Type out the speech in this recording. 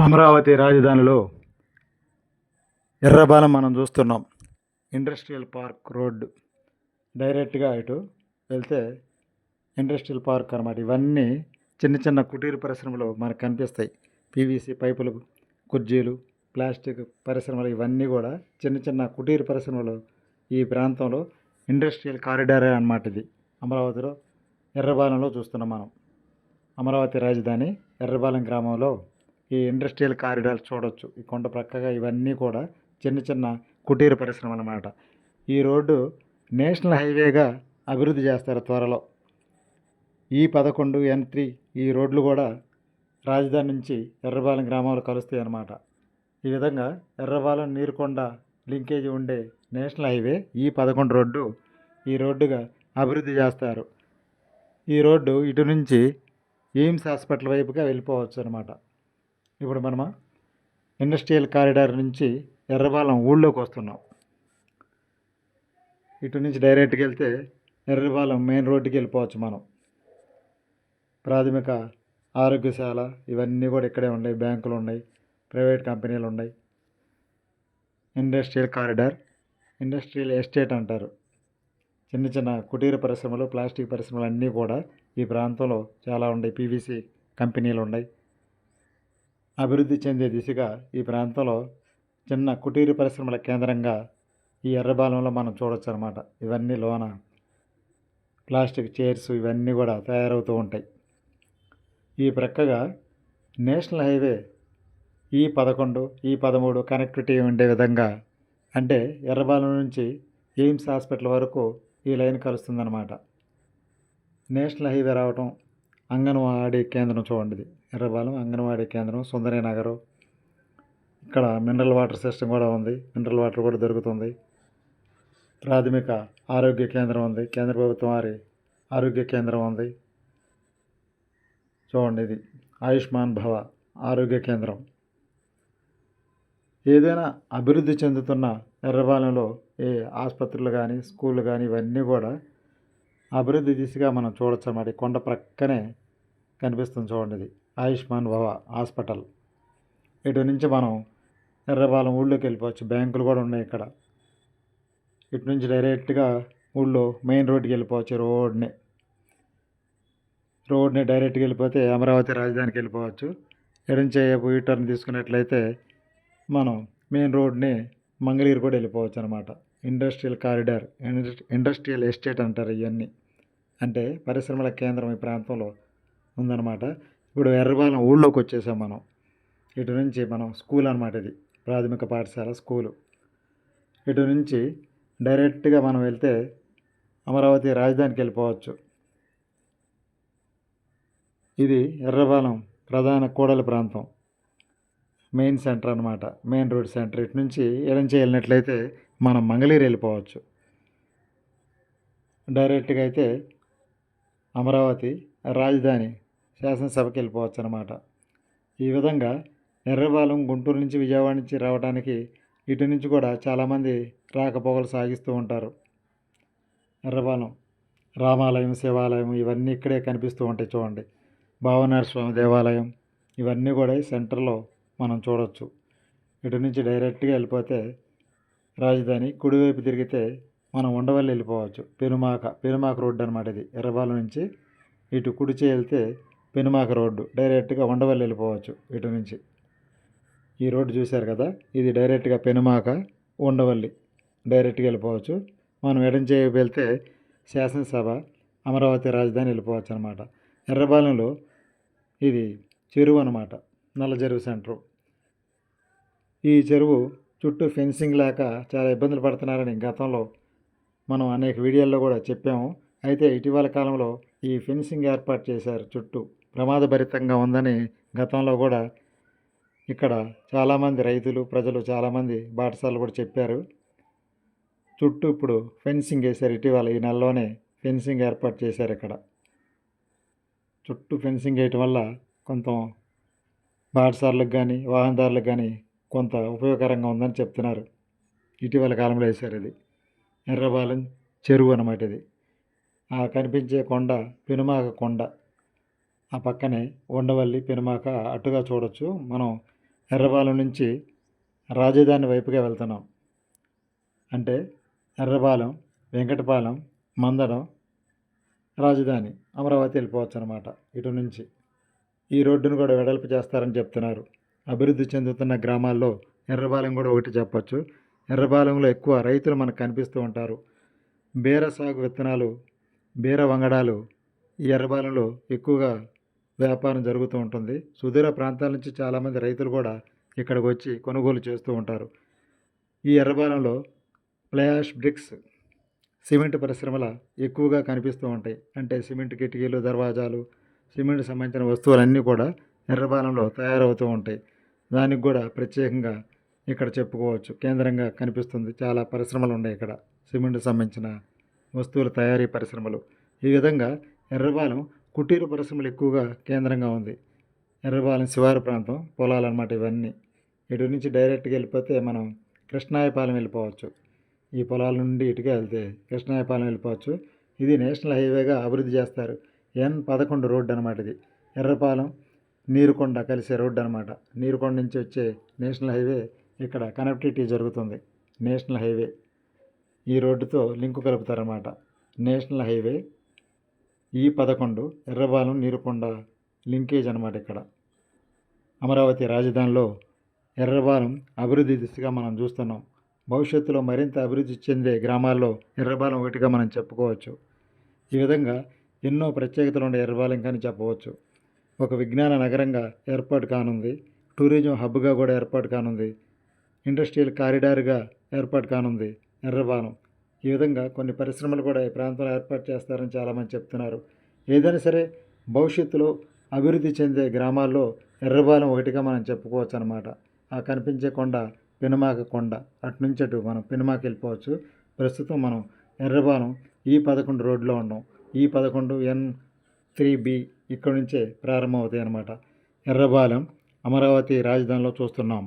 అమరావతి రాజధానిలో ఎర్రబాలెం మనం చూస్తున్నాం. ఇండస్ట్రియల్ పార్క్ రోడ్డు డైరెక్ట్గా ఇటు వెళ్తే ఇండస్ట్రియల్ పార్క్ అనమాట ఇవన్నీ చిన్న చిన్న కుటీర పరిశ్రమలు మనకు కనిపిస్తాయి. పీవీసీ పైపులు కుర్జీలు ప్లాస్టిక్ పరిశ్రమలు ఇవన్నీ కూడా చిన్న చిన్న కుటీర పరిశ్రమలు ఈ ప్రాంతంలో ఇండస్ట్రియల్ కారిడార్ అన్నమాట ఇది. అమరావతిలో ఎర్రబాలెంలో చూస్తున్నాం మనం. అమరావతి రాజధాని ఎర్రబాలెం గ్రామంలో ఈ ఇండస్ట్రియల్ కారిడార్ చూడొచ్చు. ఈ కొండ ప్రక్కగా ఇవన్నీ కూడా చిన్న చిన్న కుటీర పరిశ్రమ అన్నమాట. ఈ రోడ్డు నేషనల్ హైవేగా అభివృద్ధి చేస్తారు త్వరలో. ఈ పదకొండు ఎన్ త్రీ ఈ రోడ్లు కూడా రాజధాని నుంచి ఎర్రబాలెం గ్రామాలు కలుస్తాయి అన్నమాట. ఈ విధంగా ఎర్రబాలెం నీరుకొండ లింకేజ్ ఉండే నేషనల్ హైవే ఈ పదకొండు రోడ్డు ఈ రోడ్డుగా అభివృద్ధి చేస్తారు. ఈ రోడ్డు ఇటు నుంచి ఎయిమ్స్ హాస్పిటల్ వైపుగా వెళ్ళిపోవచ్చు అనమాట ఇప్పుడు మనము ఇండస్ట్రియల్ కారిడార్ నుంచి ఎర్రబాలెం ఊళ్ళోకి వస్తున్నాం. ఇటు నుంచి డైరెక్ట్కి వెళ్తే ఎర్రబాలెం మెయిన్ రోడ్డుకి వెళ్ళిపోవచ్చు మనం. ప్రాథమిక ఆరోగ్యశాల ఇవన్నీ కూడా ఇక్కడే ఉన్నాయి బ్యాంకులు ఉన్నాయి ప్రైవేట్ కంపెనీలు ఉన్నాయి. ఇండస్ట్రియల్ కారిడార్ ఇండస్ట్రియల్ ఎస్టేట్ అంటారు. చిన్న చిన్న కుటీర పరిశ్రమలు ప్లాస్టిక్ పరిశ్రమలు అన్నీ కూడా ఈ ప్రాంతంలో చాలా ఉన్నాయి. పీవీసీ కంపెనీలు ఉన్నాయి. అభివృద్ధి చెందే దిశగా ఈ ప్రాంతంలో చిన్న కుటీర పరిశ్రమల కేంద్రంగా ఈ ఎర్రబాలంలో మనం చూడొచ్చు అనమాట ఇవన్నీ లోన ప్లాస్టిక్ చైర్స్ ఇవన్నీ కూడా తయారవుతూ ఉంటాయి. ఈ ప్రక్కగా నేషనల్ హైవే ఈ పదకొండు ఈ పదమూడు కనెక్టివిటీ ఉండే విధంగా అంటే ఎర్రబాలం నుంచి ఎయిమ్స్ హాస్పిటల్ వరకు ఈ లైన్ కలుస్తుందన్నమాట. నేషనల్ హైవే రావటం అంగన్వాడీ కేంద్రం చూడండి ఇది ఎర్రబాలెం అంగన్వాడీ కేంద్రం సుందరీ నగరు. ఇక్కడ మినరల్ వాటర్ సిస్టమ్ కూడా ఉంది. మినరల్ వాటర్ కూడా దొరుకుతుంది. ప్రాథమిక ఆరోగ్య కేంద్రం ఉంది. కేంద్ర ప్రభుత్వం వారి ఆరోగ్య కేంద్రం ఉంది. చూడండి ఇది. ఆయుష్మాన్ భవ ఆరోగ్య కేంద్రం. ఏదైనా అభివృద్ధి చెందుతున్న ఎర్రబాలెంలో ఏ ఆసుపత్రులు కానీ స్కూళ్ళు కానీ ఇవన్నీ కూడా అభివృద్ధి దిశగా మనం చూడొచ్చు అన్నమాట. కొండ ప్రక్కనే కనిపిస్తుంది చూడండి ఇది. ఆయుష్మాన్ భవ హాస్పిటల్. ఇటు నుంచి మనం ఎర్రబాలెం ఊళ్ళోకి వెళ్ళిపోవచ్చు. బ్యాంకులు కూడా ఉన్నాయి ఇక్కడ. ఇటు నుంచి డైరెక్ట్గా ఊళ్ళో మెయిన్ రోడ్కి వెళ్ళిపోవచ్చు రోడ్ని. రోడ్ని డైరెక్ట్గా వెళ్ళిపోతే అమరావతి రాజధానికి వెళ్ళిపోవచ్చు. ఎడంచే యూ టర్న్ తీసుకున్నట్లయితే మనం మెయిన్ రోడ్ని మంగళగిరి కూడా వెళ్ళిపోవచ్చు అనమాట ఇండస్ట్రియల్ కారిడార్ ఇండస్ట్రియల్ ఎస్టేట్ అంటారు ఇవన్నీ అంటే పరిశ్రమల కేంద్రం ఈ ప్రాంతంలో ఉందన్నమాట. ఇప్పుడు ఎర్రబాలెం ఊళ్ళోకి వచ్చేసాం మనం. ఇటు నుంచి మనం స్కూల్ అనమాట ఇది ప్రాథమిక పాఠశాల స్కూలు. ఇటు నుంచి డైరెక్ట్గా మనం వెళ్తే అమరావతి రాజధానికి వెళ్ళిపోవచ్చు. ఇది ఎర్రబాలెం ప్రధాన కూడలి ప్రాంతం. మెయిన్ సెంటర్ అనమాట మెయిన్ రోడ్ సెంటర్ ఇటు నుంచి ఎడంచి వెళ్ళినట్లయితే మనం మంగళగిరి వెళ్ళిపోవచ్చు. డైరెక్ట్గా అయితే అమరావతి రాజధాని శాసనసభకి వెళ్ళిపోవచ్చు అనమాట ఈ విధంగా ఎర్రబాలెం గుంటూరు నుంచి విజయవాడ నుంచి రావడానికి ఇటు నుంచి కూడా చాలామంది రాకపోకలు సాగిస్తూ ఉంటారు. ఎర్రబాలెం రామాలయం శివాలయం ఇవన్నీ ఇక్కడే కనిపిస్తూ ఉంటాయి చూడండి. భావనార స్వామి దేవాలయం ఇవన్నీ కూడా సెంటర్లో మనం చూడవచ్చు ఇటు నుంచి డైరెక్ట్గా వెళ్ళిపోతే రాజధాని కుడివైపు తిరిగితే మనం ఉండవల్లి వెళ్ళిపోవచ్చు. పెనుమాక పెనుమాక రోడ్డు అనమాట ఇది. ఎర్రబాలెం నుంచి ఇటు కుడిచే వెళ్తే పెనుమాక రోడ్డు. డైరెక్ట్గా ఉండవల్లి వెళ్ళిపోవచ్చు ఇటు నుంచి. ఈ రోడ్డు చూశారు కదా? ఇది డైరెక్ట్గా పెనుమాక ఉండవల్లి డైరెక్ట్గా వెళ్ళిపోవచ్చు. మనం ఎడంచే వెళ్తే శాసనసభ అమరావతి రాజధాని వెళ్ళిపోవచ్చు అనమాట ఎర్రబాలెంలో ఇది చెరువు అనమాట నల్ల చెరువు సెంటరు. ఈ చెరువు చుట్టూ ఫెన్సింగ్ లేక చాలా ఇబ్బందులు పడుతున్నారని గతంలో మనం అనేక వీడియోల్లో కూడా చెప్పాము. అయితే ఇటీవల కాలంలో ఈ ఫెన్సింగ్ ఏర్పాటు చేశారు చుట్టూ. ప్రమాదభరితంగా ఉందని గతంలో కూడా ఇక్కడ చాలామంది రైతులు ప్రజలు చాలామంది బాటసార్లు కూడా చెప్పారు. చుట్టూ ఇప్పుడు ఫెన్సింగ్ వేశారు ఇటీవల ఈ నెలలోనే ఫెన్సింగ్ ఏర్పాటు చేశారు ఇక్కడ. చుట్టూ ఫెన్సింగ్ వేయటం వల్ల కొంత బాటసార్లకు కానీ వాహనదారులకు కానీ కొంత ఉపయోగకరంగా ఉందని చెప్తున్నారు. ఇటీవల కాలంలో వేశారు ఇది. ఎర్రబాలెం చెరువు అన్నమాట ఇది. ఆ కనిపించే కొండ పెనుమాక కొండ. ఆ పక్కనే ఉండవల్లి పెనుమాక అటుగా చూడొచ్చు. మనం ఎర్రబాలెం నుంచి రాజధాని వైపుగా వెళ్తున్నాం. అంటే ఎర్రబాలెం వెంకటపాలెం మందడం రాజధాని అమరావతి వెళ్ళిపోవచ్చు అనమాట ఇటు నుంచి. ఈ రోడ్డును కూడా వెడల్పు చేస్తారని చెప్తున్నారు. అభివృద్ధి చెందుతున్న గ్రామాల్లో ఎర్రబాలెం కూడా ఒకటి చెప్పొచ్చు. ఎర్రబాలెంలో ఎక్కువ రైతులు మనకు కనిపిస్తూ ఉంటారు. బీర సాగు విత్తనాలు బీర వంగడాలు ఈ ఎర్రబాలెంలో ఎక్కువగా వ్యాపారం జరుగుతూ ఉంటుంది. సుదూర ప్రాంతాల నుంచి చాలామంది రైతులు కూడా ఇక్కడికి వచ్చి కొనుగోలు చేస్తూ ఉంటారు. ఈ ఎర్రబాలెంలో ఫ్లాష్ బ్రిక్స్ సిమెంట్ పరిశ్రమల ఎక్కువగా కనిపిస్తూ ఉంటాయి. అంటే సిమెంట్ కిటికీలు దర్వాజాలు సిమెంట్ సంబంధించిన వస్తువులన్నీ కూడా ఎర్రబాలెంలో తయారవుతూ ఉంటాయి. దానికి కూడా ప్రత్యేకంగా ఇక్కడ చెప్పుకోవచ్చు. కేంద్రంగా కనిపిస్తుంది. చాలా పరిశ్రమలు ఉన్నాయి ఇక్కడ. సిమెంట్ సంబంధించిన వస్తువుల తయారీ పరిశ్రమలు. ఈ విధంగా ఎర్రబాలెం కుటీర పరిశ్రమలు ఎక్కువగా కేంద్రంగా ఉంది. ఎర్రబాలెం శివారు ప్రాంతం పొలాలు అనమాట ఇవన్నీ. ఇటు నుంచి డైరెక్ట్గా వెళ్ళిపోతే మనం కృష్ణాయపాలెం వెళ్ళిపోవచ్చు. ఈ పొలాల నుండి ఇటుగా వెళ్తే కృష్ణాయపాలెం వెళ్ళిపోవచ్చు. ఇది నేషనల్ హైవేగా అభివృద్ధి చేస్తారు. ఎన్ పదకొండు రోడ్డు అనమాట ఇది. ఎర్రపాలెం నీరుకొండ కలిసే రోడ్డు అనమాట నీరుకొండ నుంచి వచ్చే నేషనల్ హైవే ఇక్కడ కనెక్టివిటీ జరుగుతుంది. National highway. ఈ రోడ్డుతో లింకు కలుపుతారన్నమాట. నేషనల్ హైవే ఈ పదకొండు ఎర్రబాలెం నీరుకొండ లింకేజ్ అనమాట ఇక్కడ. అమరావతి రాజధానిలో ఎర్రబాలం అభివృద్ధి దిశగా మనం చూస్తున్నాం. భవిష్యత్తులో మరింత అభివృద్ధి చెందే గ్రామాల్లో ఎర్రబాలం ఒకటిగా మనం చెప్పుకోవచ్చు. ఈ విధంగా ఎన్నో ప్రత్యేకతలు ఉండే ఎర్రబాలెం కానీ చెప్పవచ్చు. ఒక విజ్ఞాన నగరంగా ఏర్పాటు కానుంది. టూరిజం హబ్గా కూడా ఏర్పాటు కానుంది. ఇండస్ట్రియల్ కారిడార్గా ఏర్పాటు కానుంది ఎర్రబాలెం ఈ విధంగా కొన్ని పరిశ్రమలు కూడా ఈ ప్రాంతంలో ఏర్పాటు చేస్తారని చాలామంది చెప్తున్నారు. ఏదైనా సరే భవిష్యత్తులో అభివృద్ధి చెందే గ్రామాల్లో ఎర్రబాలెం ఒకటిగా మనం చెప్పుకోవచ్చు అనమాట ఆ కనిపించే కొండ పెనుమాక కొండ. అటు నుంచి అటు మనం పెనుమాక వెళ్ళిపోవచ్చు. ప్రస్తుతం మనం ఎర్రబాలెం ఈ పదకొండు రోడ్లో ఉన్నాం. ఈ పదకొండు ఎన్ త్రీ బి ఇక్కడ నుంచే ప్రారంభమవుతాయి అన్నమాట ఎర్రబాలెం అమరావతి రాజధానిలో చూస్తున్నాం.